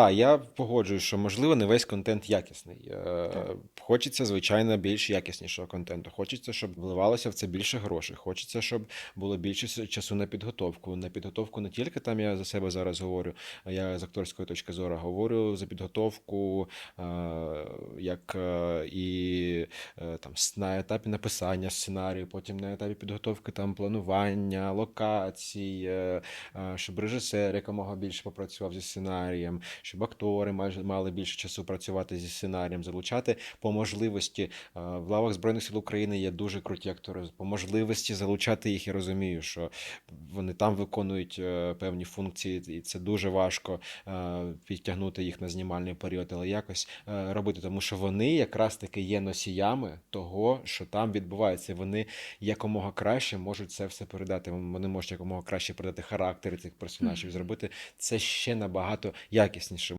А я погоджуюсь, що можливо не весь контент якісний. Хочеться, звичайно, більш якіснішого контенту. Хочеться, щоб вливалося в це більше грошей. Хочеться, щоб було більше часу на підготовку. На підготовку не тільки там я за себе зараз говорю, а я з акторської точки зору говорю за підготовку, як е, і е, там на етапі написання сценарію, потім на етапі підготовки там планування, локацій, е, щоб режисер якомога більше попрацював зі сценарієм, щоб актори мали більше часу працювати зі сценарієм, залучати по можливості. Е, В лавах Збройних сил України є дуже круті актори. По можливості залучати їх. Я розумію, що вони там виконують е, певні функції, і це дуже важко е, підтягнути їх на знімальний період, але якось робити, тому що вони якраз таки є носіями того, що там відбувається. Вони якомога краще можуть це все передати. Вони можуть якомога краще передати характери цих персонажів, зробити це ще набагато якісніше.